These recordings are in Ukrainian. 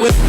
with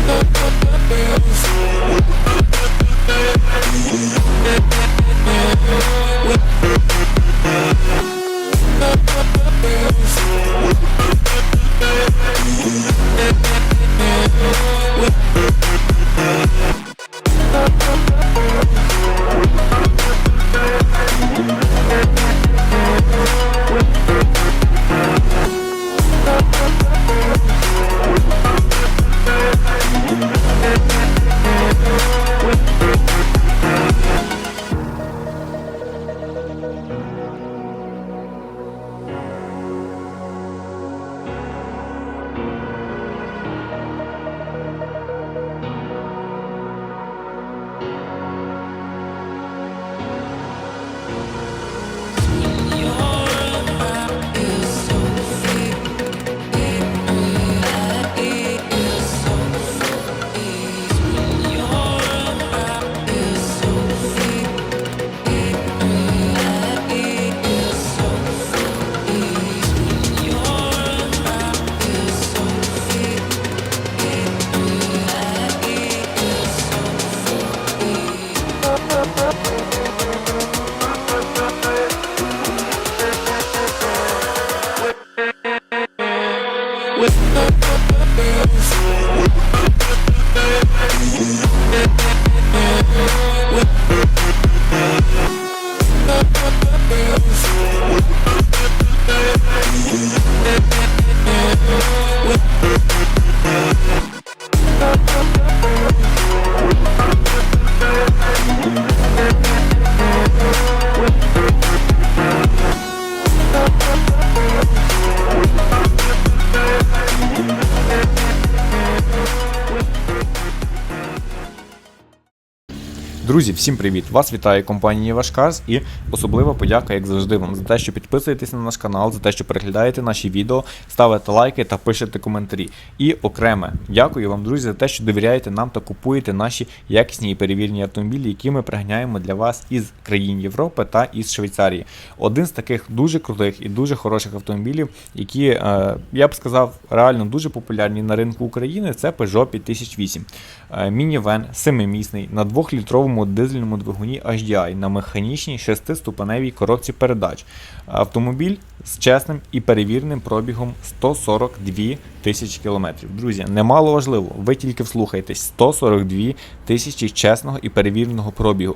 Друзі, всім привіт! Вас вітає компанія Вашкарс і особлива подяка, як завжди, вам за те, що підписуєтесь на наш канал, за те, що переглядаєте наші відео, ставите лайки та пишете коментарі. І окреме дякую вам, друзі, за те, що довіряєте нам та купуєте наші якісні і перевірені автомобілі, які ми приганяємо для вас із країн Європи та із Швейцарії. Один з таких дуже крутих і дуже хороших автомобілів, які е, я б сказав реально дуже популярні на ринку України, це Peugeot 5008. Е, Мінівен семимісний на 2-літровому дизельному двигуні HDI на механічній 6-ступеневій коробці передач. Автомобіль з чесним і перевіреним пробігом 142 тисячі кілометрів. Друзі, немало важливо, ви тільки вслухайтесь 142 тисячі чесного і перевіреного пробігу.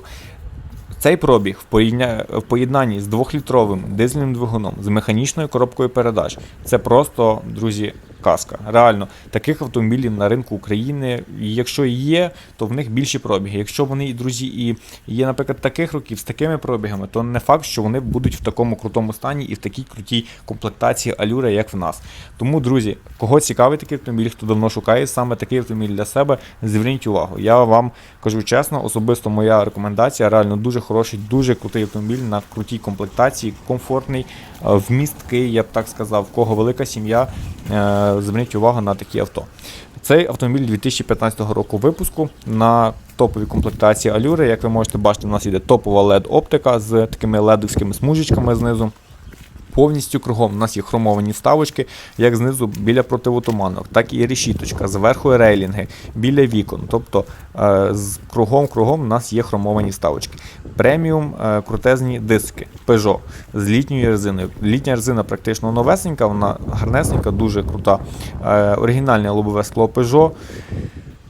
Цей пробіг в поєднанні з 2-літровим дизельним двигуном з механічною коробкою передач. Це просто, друзі, казка. Реально, таких автомобілів на ринку України, якщо є, то в них більші пробіги. Якщо вони, друзі, і є, наприклад, таких років з такими пробігами, то не факт, що вони будуть в такому крутому стані і в такій крутій комплектації алюра, як в нас. Тому, друзі, кого цікавий такий автомобіль, хто давно шукає саме такий автомобіль для себе, зверніть увагу. Я вам кажу чесно, особисто моя рекомендація реально дуже хороший, дуже крутий автомобіль на крутій комплектації, комфортний, е, вмісткий, я б так сказав, в кого велика сім'я. Зверніть увагу на такі авто. Цей автомобіль 2015 року випуску на топовій комплектації Allure. Як ви можете бачити, у нас йде топова LED оптика з такими ледовськими смужечками знизу. Повністю кругом у нас є хромовані вставочки, як знизу біля противотуманок, так і решіточка, зверху рейлінги, біля вікон. Тобто е, з кругом кругом у нас є хромовані вставочки. Преміум е, крутезні диски Peugeot з літньою резиною. Літня резина практично новесенька, вона гарнесенька, дуже крута. Е, оригінальне лобове скло Peugeot.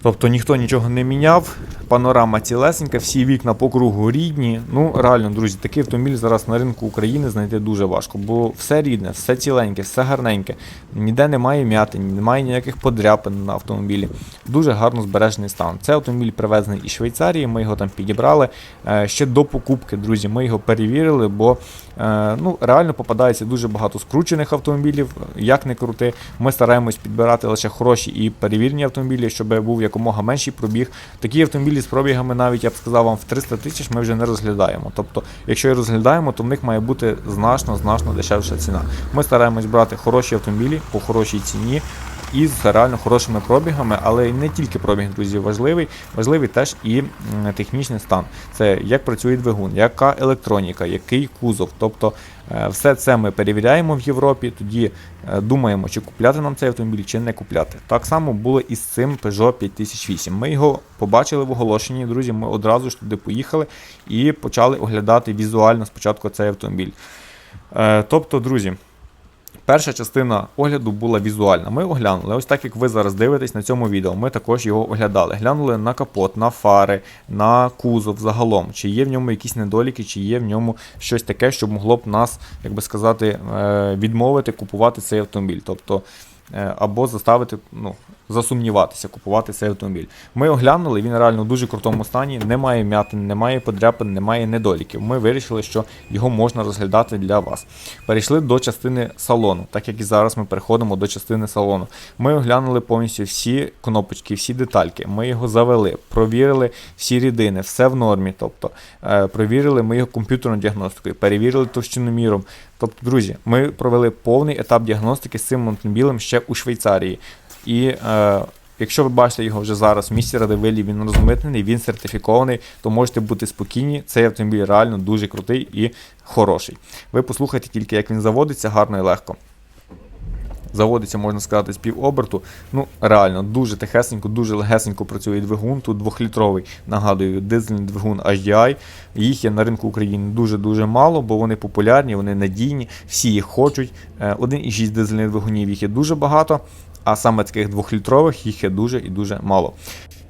Тобто ніхто нічого не міняв, панорама цілесенька, всі вікна по кругу рідні. Ну, реально, друзі, такий автомобіль зараз на ринку України знайти дуже важко, бо все рідне, все ціленьке, все гарненьке. Ніде немає м'ятин, немає ніяких подряпин на автомобілі. Дуже гарно збережений стан. Це автомобіль привезений із Швейцарії, ми його там підібрали. Е, Ще до покупки, друзі, ми його перевірили, бо е, ну, реально попадається дуже багато скручених автомобілів. Як не крути, ми стараємось підбирати лише хороші і перевірені автомобілі, щоб був якомога менший пробіг. Такі автомобілі з пробігами, навіть я б сказав вам, в 300 тисяч ми вже не розглядаємо. Тобто, якщо і розглядаємо, то в них має бути значно значно дешевша ціна. Ми стараємось брати хороші автомобілі по хорошій ціні. І з реально хорошими пробігами, але не тільки пробіг, друзі, важливий, важливий теж і технічний стан. Це як працює двигун, яка електроніка, який кузов. Тобто е, все це ми перевіряємо в Європі, тоді е, думаємо, чи купляти нам цей автомобіль, чи не купляти. Так само було і з цим Peugeot 5008. Ми його побачили в оголошенні, друзі. Ми одразу ж туди поїхали і почали оглядати візуально спочатку цей автомобіль. Е, Тобто, друзі, перша частина огляду була візуальна. Ми оглянули, ось так як ви зараз дивитесь на цьому відео, ми також його оглядали. Глянули на капот, на фари, на кузов загалом, чи є в ньому якісь недоліки, чи є в ньому щось таке, що могло б нас, як би сказати, е, відмовити купувати цей автомобіль. Тобто, е, або заставити, ну, засумніватися, купувати цей автомобіль. Ми оглянули, він реально в дуже крутому стані, немає м'ятин, немає подряпин, немає недоліків. Ми вирішили, що його можна розглядати для вас. Перейшли до частини салону, так як і зараз ми переходимо до частини салону. Ми оглянули повністю всі кнопочки, всі детальки. Ми його завели, провірили всі рідини, все в нормі. Тобто е, провірили ми його комп'ютерною діагностикою, перевірили товщиноміром. Тобто, друзі, ми провели повний етап діагностики з цим автомобілем ще у Швейцарії. І е, якщо ви бачите його вже зараз в місті Радивилі, він розмитнений, він сертифікований, то можете бути спокійні. Цей автомобіль реально дуже крутий і хороший. Ви послухайте тільки, як він заводиться гарно і легко. Заводиться, можна сказати, з півоберту. Ну, реально, дуже тихесенько, дуже легесенько працює двигун. Тут двохлітровий, нагадую, дизельний двигун HDI. Їх є на ринку України дуже-дуже мало, бо вони популярні, вони надійні, всі їх хочуть. Е, 1,6 дизельних двигунів їх є дуже багато, а саме таких двохлітрових їх є дуже і дуже мало.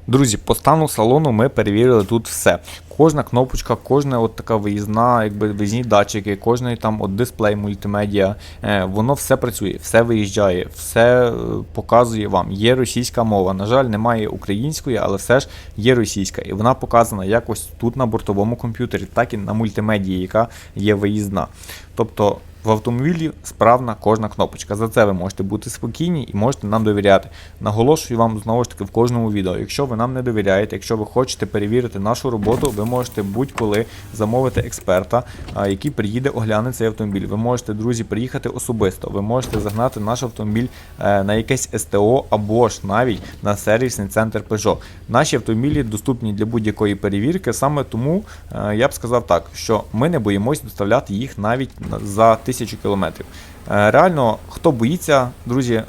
Друзі, по стану салону ми перевірили тут все. Кожна кнопочка, кожна от така виїзна, якби виїзні датчики, кожний там от дисплей мультимедіа, е, воно все працює, все виїжджає, все е, показує вам. Є російська мова. На жаль, немає української, але все ж є російська. І вона показана як ось тут на бортовому комп'ютері, так і на мультимедії, яка є виїзна. Тобто в автомобілі справна кожна кнопочка. За це ви можете бути спокійні і можете нам довіряти. Наголошую вам знову ж таки в кожному відео. Якщо ви нам не довіряєте, якщо ви хочете перевірити нашу роботу, ви можете будь-коли замовити експерта, який приїде огляне цей автомобіль. Ви можете, друзі, приїхати особисто. Ви можете загнати наш автомобіль е, на якесь СТО або ж навіть на сервісний центр Peugeot. Наші автомобілі доступні для будь-якої перевірки. Саме тому е, я б сказав так, що ми не боїмось доставляти їх навіть за тисячу кілометрів. Е, Реально, хто боїться, друзі, е,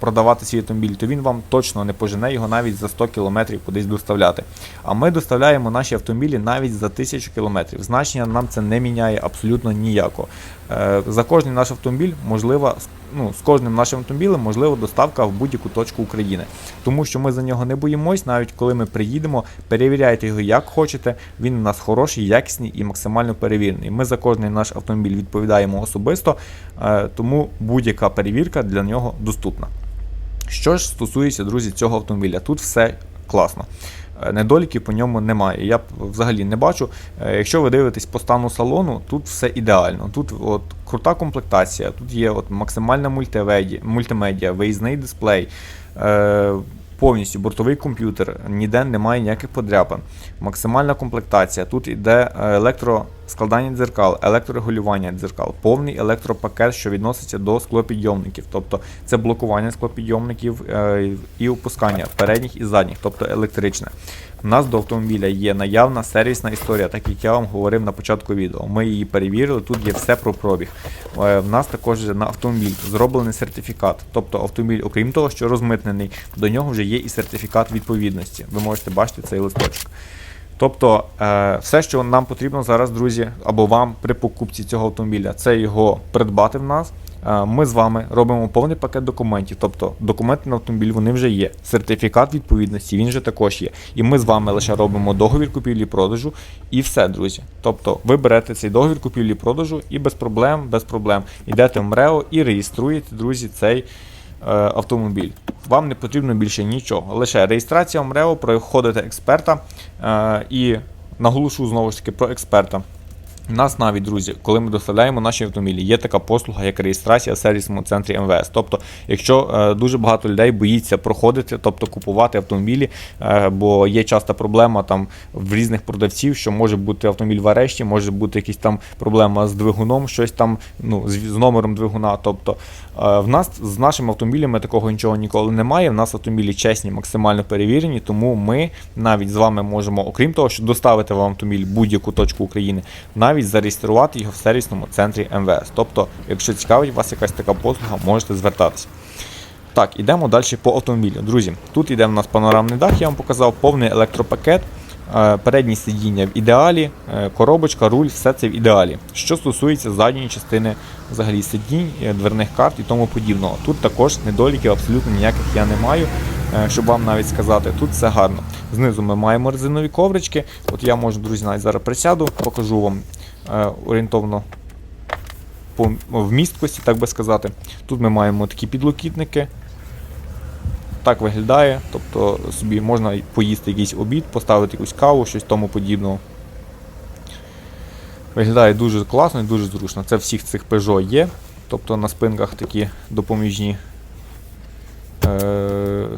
продавати свій автомобіль, то він вам точно не пожене його навіть за 100 кілометрів кудись доставляти. А ми доставляємо наші автомобілі навіть за 1000 кілометрів. Значення нам це не міняє абсолютно ніякого. Е, За кожний наш автомобіль можлива, ну, з кожним нашим автомобілем можлива доставка в будь-яку точку України. Тому що ми за нього не боїмось, навіть коли ми приїдемо, перевіряйте його як хочете. Він у нас хороший, якісний і максимально перевірений. Ми за кожний наш автомобіль відповідаємо особисто, е, тому будь-яка перевірка для нього доступна. Що ж стосується, друзі, цього автомобіля, тут все класно. Е, Недоліків по ньому немає. Я взагалі не бачу. Е, Якщо ви дивитесь по стану салону, тут все ідеально. Тут от крута комплектація, тут є от максимальна мультимедіа, виїзний дисплей. Повністю бортовий комп'ютер, ніде немає ніяких подряпин. Максимальна комплектація. Тут йде е, електроскладання дзеркал, електрорегулювання дзеркал, повний електропакет, що відноситься до склопідйомників. Тобто це блокування склопідйомників е, і опускання передніх і задніх, тобто електричне. У нас до автомобіля є наявна сервісна історія, так як я вам говорив на початку відео. Ми її перевірили, тут є все про пробіг. Е, В нас також на автомобіль зроблений сертифікат. Тобто автомобіль, окрім того, що розмитнений, до нього вже є і сертифікат відповідності. Ви можете бачити цей листочок. Тобто, е, все, що нам потрібно зараз, друзі, або вам при покупці цього автомобіля, це його придбати в нас. Е, Ми з вами робимо повний пакет документів. Тобто документи на автомобіль вони вже є. Сертифікат відповідності він вже також є. І ми з вами лише робимо договір купівлі-продажу і все, друзі. Тобто ви берете цей договір купівлі-продажу і без проблем, без проблем йдете в МРЕО і реєструєте, друзі, цей автомобіль. Вам не потрібно більше нічого. Лише реєстрація МРЕО, проходите експерта е, і наголошу знову ж таки про експерта. Нас навіть, друзі, коли ми доставляємо наші автомобілі, є така послуга, як реєстрація в сервісному центрі МВС. Тобто, якщо е, дуже багато людей боїться проходити, тобто купувати автомобілі, е, бо є часта проблема там в різних продавців, що може бути автомобіль в арешті, може бути якась там проблема з двигуном, щось там ну, з, з номером двигуна. Тобто е, в нас з нашими автомобілями такого нічого ніколи немає. В нас автомобілі чесні, максимально перевірені, тому ми навіть з вами можемо, окрім того, що доставити вам автомобіль будь-яку точку України, навіть зареєструвати його в сервісному центрі МВС. Тобто, якщо цікавить вас якась така послуга, можете звертатися. Так, ідемо далі по автомобілю. Друзі, тут йде в нас панорамний дах, я вам показав, повний електропакет, е, передні сидіння в ідеалі, е, коробочка, руль, все це в ідеалі. Що стосується задньої частини взагалі сидінь, е, дверних карт і тому подібного. Тут також недоліків абсолютно ніяких я не маю, щоб вам навіть сказати, тут все гарно. Знизу ми маємо резинові коврички. От я можу, друзі, навіть зараз присяду, покажу вам е, орієнтовно по вмісткості, так би сказати. Тут ми маємо такі підлокітники. Так виглядає, тобто собі можна поїсти якийсь обід, поставити якусь каву, щось тому подібного. Виглядає дуже класно і дуже зручно. Це всіх цих Peugeot є. Тобто на спинках такі допоміжні е,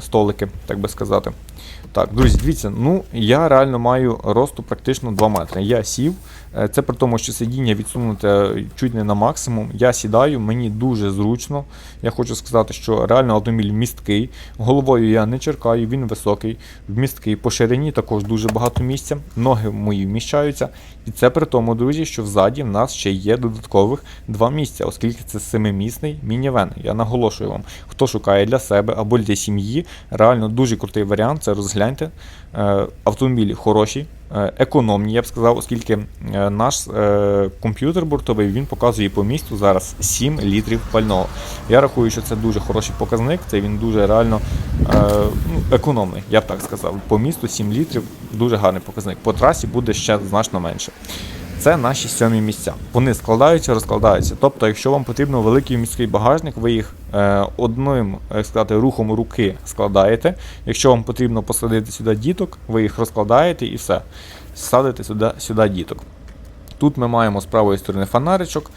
столики, так би сказати. Так, друзі, дивіться, ну я реально маю росту практично 2 метри. Я сів. Е, Це при тому, що сидіння відсунуте чуть не на максимум. Я сідаю, мені дуже зручно. Я хочу сказати, що реально автомобіль місткий. Головою я не черкаю, він високий, вмісткий. По ширині також дуже багато місця. Ноги мої вміщаються. І це при тому, друзі, що взаді в нас ще є додаткових два місця, оскільки це семимісний мінівен. Я наголошую вам, хто шукає для себе або для сім'ї, реально дуже крутий варіант. Це розгляньте. Е, Автомобілі хороші, економні, я б сказав, оскільки е, наш е, комп'ютер бортовий він показує по місту зараз 7 літрів пального. Я рахую, що це дуже хороший показник. Це він дуже реально е, ну, економний, я б так сказав. По місту 7 літрів дуже гарний показник. По трасі буде ще значно менше. Це наші сьомі місця. Вони складаються, розкладаються. Тобто, якщо вам потрібно великий міський багажник, ви їх е, одним як сказати, рухом руки складаєте. Якщо вам потрібно посадити сюди діток, ви їх розкладаєте і все. Садите сюди, сюди діток. Тут ми маємо з правої сторони фонаричок,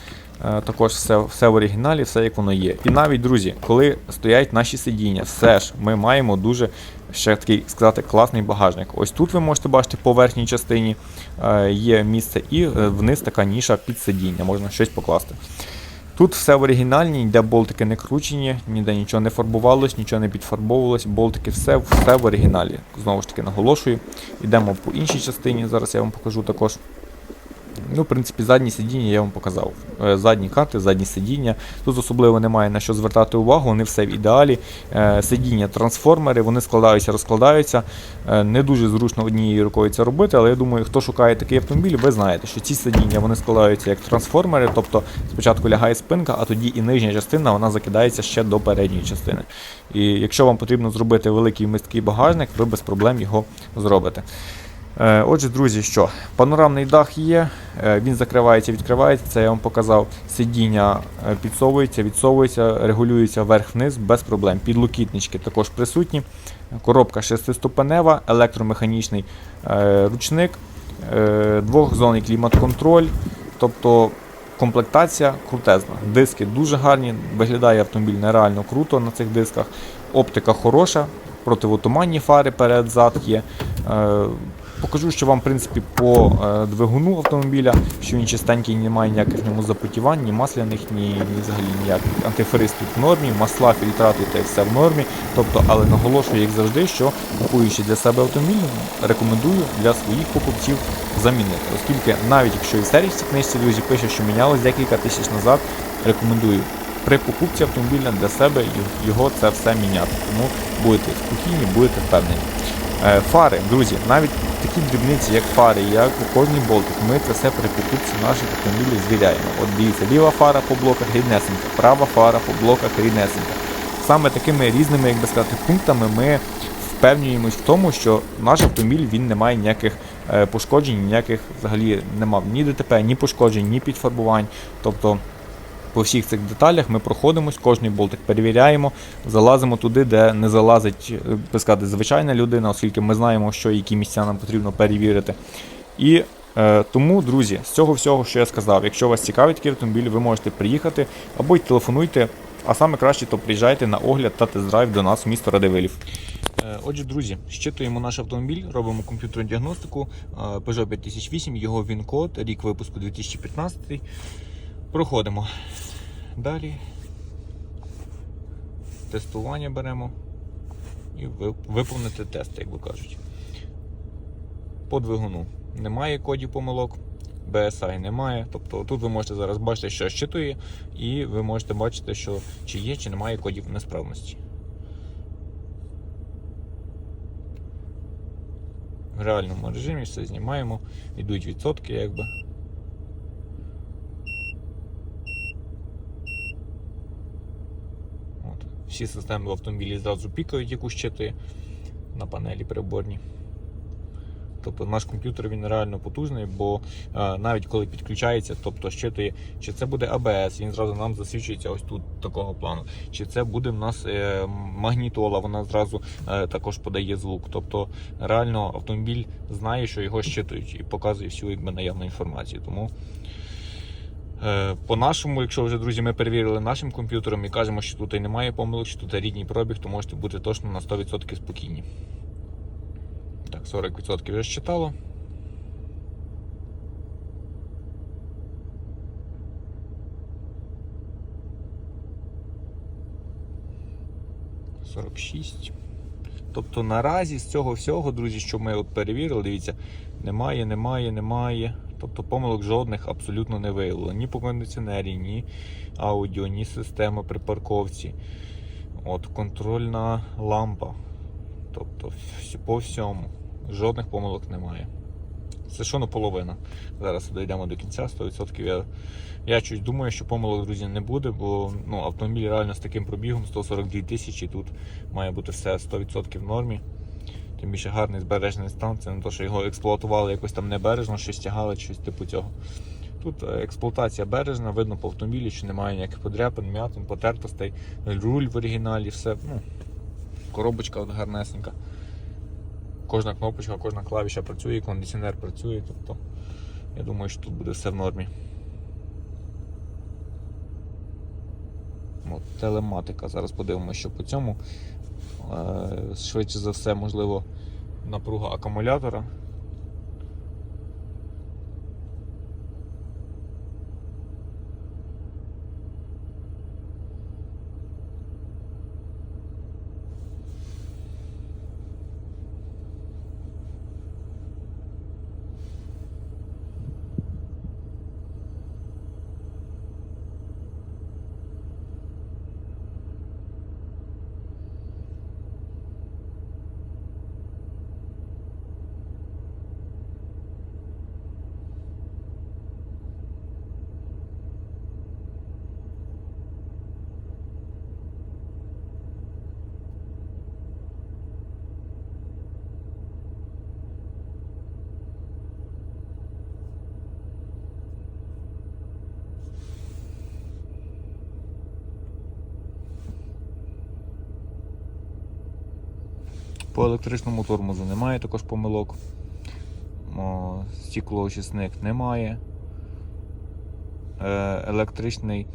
е, також все, все в оригіналі, все як воно є. І навіть, друзі, коли стоять наші сидіння, все ж ми маємо дуже ще такий сказати класний багажник. Ось тут ви можете бачити по верхній частині е, є місце, і е, вниз така ніша під сидіння, можна щось покласти. Тут все в оригінальні, ніде болтики не кручені, ніде нічого не фарбувалось, нічого не підфарбовувалось, болтики, все, все в оригіналі. Знову ж таки наголошую. Йдемо по іншій частині, зараз я вам покажу також. Ну, в принципі, задні сидіння я вам показав. Е, Задні карти, задні сидіння. Тут особливо немає на що звертати увагу, вони все в ідеалі. Е, Сидіння, трансформери, вони складаються, розкладаються. Е, Не дуже зручно однією рукою це робити, але я думаю, хто шукає такий автомобіль, ви знаєте, що ці сидіння вони складаються як трансформери, тобто спочатку лягає спинка, а тоді і нижня частина вона закидається ще до передньої частини. І якщо вам потрібно зробити великий місткий багажник, ви без проблем його зробите. Е, Отже, друзі, що панорамний дах є, е, він закривається, відкривається. Це я вам показав. Сидіння е, підсовується, відсовується, регулюється вверх-вниз без проблем. Підлокітнички також присутні. Коробка шестиступенева, електромеханічний ручник, двохзонний клімат-контроль. Тобто комплектація крутезна. Диски дуже гарні, виглядає автомобіль нереально круто на цих дисках. Оптика хороша, противотуманні фари перед-зад є. Покажу, що вам, в принципі, по е, двигуну автомобіля, що він чистенький, немає ніяких ньому запотівань, ні масляних, ні, ні взагалі ніяких. Антифриз тут в нормі, масла, фільтрати та все в нормі. Тобто, але наголошую, як завжди, що купуючи для себе автомобіль, рекомендую для своїх покупців замінити. Оскільки навіть якщо і в сервісній книжці, друзі, пише, що мінялось декілька тисяч назад, рекомендую при покупці автомобіля для себе його це все міняти. Тому будете спокійні, будете впевнені. Е, Фари, друзі, навіть такі дрібниці, як фари, як кожний болтик, ми це все при покупці наших автомобілів звіряємо. От дивіться, ліва фара по блоках ріднесенька, права фара по блоках ріднесенька. Саме такими різними, як би сказати, пунктами ми впевнюємось в тому, що наш автомобіль він не має ніяких е, пошкоджень, ніяких взагалі не мав ні ДТП, ні пошкоджень, ні підфарбувань. Тобто по всіх цих деталях ми проходимось, кожний болтик перевіряємо, залазимо туди, де не залазить е, сказати, звичайна людина, оскільки ми знаємо, що які місця нам потрібно перевірити. І Е, тому, друзі, з цього всього, що я сказав, якщо вас цікавить такий автомобіль, ви можете приїхати або й телефонуйте, а саме краще, то приїжджайте на огляд та тест-драйв до нас в місто Радивилів. Е, Отже, друзі, щитуємо наш автомобіль, робимо комп'ютерну діагностику е, Peugeot 5008, його він-код, рік випуску 2015. Проходимо. Далі. Тестування беремо і виповнити тест, як би кажуть. По двигуну немає кодів помилок, BSI немає. Тобто тут ви можете зараз бачити, що щитує, і ви можете бачити, що чи є, чи немає кодів несправності. В реальному режимі все знімаємо, йдуть відсотки, якби. От. Всі системи в автомобілі зразу пікають, яку щитує на панелі приборній. Тобто наш комп'ютер він реально потужний, бо е, навіть коли підключається, тобто щитує, чи це буде ABS, він зразу нам засвідчується ось тут такого плану. Чи це буде в нас е, магнітола, вона зразу е, також подає звук. Тобто реально автомобіль знає, що його щитують і показує всю якби, наявну інформацію. Тому по нашому, якщо вже друзі, ми перевірили нашим комп'ютером і кажемо, що тут і немає помилок, що тут рідній пробіг, то можете бути точно на 100% спокійні. Так, 40% вже считало. Сорок. Тобто наразі з цього всього, друзі, що ми от перевірили, дивіться, немає, немає, немає. Тобто помилок жодних абсолютно не виявило. Ні по кондиціонері, ні аудіо, ні система при парковці. От контрольна лампа. Тобто по всьому. Жодних помилок немає. Це що наполовина. Зараз дійдемо до кінця, 100%. Я, я щось думаю, що помилок, друзі, не буде, бо ну, автомобіль реально з таким пробігом 142 тисячі, тут має бути все 100% в нормі. Тим більше гарний збережений стан, це не те, що його експлуатували якось там небережно, щось тягали, щось типу цього. Тут е, експлуатація бережна, видно по автомобілі, що немає ніяких подряпин, м'ятин, потертостей, руль в оригіналі, все. Ну, коробочка от гарнесенька. Кожна кнопочка, кожна клавіша працює, кондиціонер працює, тобто я думаю, що тут буде все в нормі. От, телематика. Зараз подивимося, що по цьому. Е, Швидше за все, можливо, напруга акумулятора. По електричному тормозу немає також помилок. Стіклоочисник немає. Е, Електричний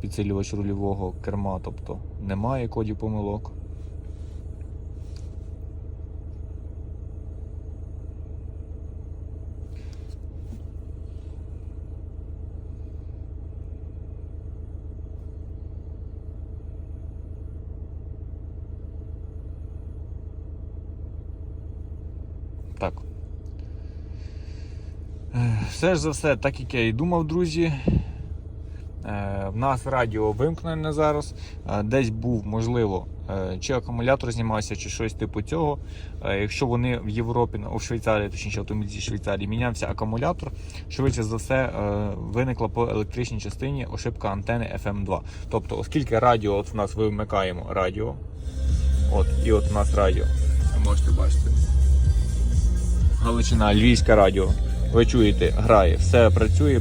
підсилювач рульового керма, тобто немає кодів помилок. Так. Е, Все ж за все, так як я і думав, друзі. Е, В нас радіо вимкнене зараз. Е, Десь був, можливо, чи акумулятор знімався, чи щось типу цього. Якщо вони в Європі, у Швейцарії, точніше автомобілі Швейцарії, мінявся акумулятор, швидше за все виникла по електричній частині ошибка антени FM2. Тобто, оскільки радіо, от в нас вимикаємо радіо, от, і от у нас радіо, можете бачити. Галичина, Львівське радіо. Ви чуєте, грає, все працює,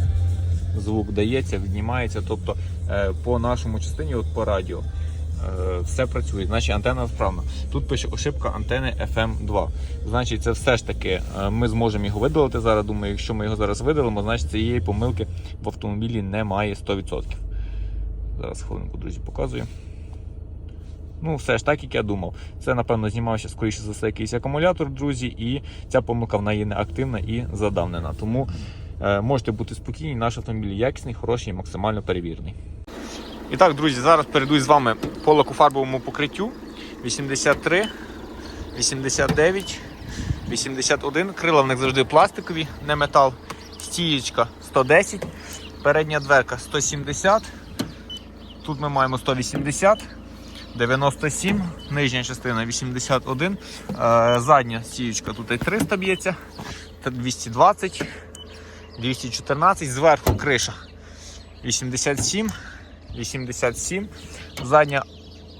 звук дається, віднімається. Тобто е, по нашому частині, от по радіо, е, все працює, значить антенна справна. Тут пише ошибка антени FM2. Значить, це все ж таки е, ми зможемо його видалити зараз. Думаю, якщо ми його зараз видалимо, значить цієї помилки в автомобілі немає 100%. Зараз хвилинку, друзі, показую. Ну, все ж так, як я думав. Це, напевно, знімався, скоріше за все, якийсь акумулятор, друзі, і ця помилка в неї не активна і задавнена. Тому е, можете бути спокійні, наш автомобіль якісний, хороший і максимально перевірений. І так, друзі, зараз перейду з вами по лакофарбовому покриттю 83, 89, 81. Крила в них завжди пластикові, не метал. Стієчка 110, передня дверка 170. Тут ми маємо 180. 97, нижня частина 81, е, задня стіючка тут і 300 б'ється, 220, 214, зверху криша 87, 87, задня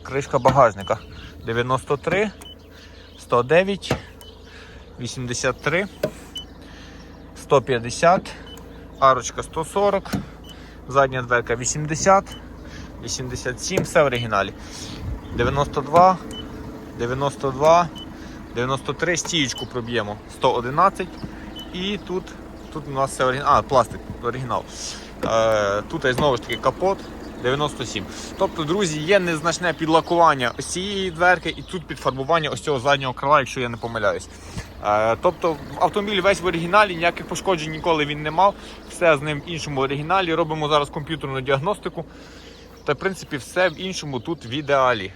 кришка багажника 93, 109, 83, 150, арочка 140, задня дверка 80, 87, все в оригіналі. 92, 92, 93, стієчку проб'ємо 111. І тут, тут у нас все оригінал. А, пластик, оригінал. Е, тут знову ж таки капот 97. Тобто, друзі, є незначне підлакування ось цієї дверки і тут підфарбування ось цього заднього крила, якщо я не помиляюсь. Е, тобто автомобіль весь в оригіналі, ніяких пошкоджень ніколи він не мав. Все з ним в іншому оригіналі. Робимо зараз комп'ютерну діагностику. Та, в принципі, все в іншому тут в ідеалі.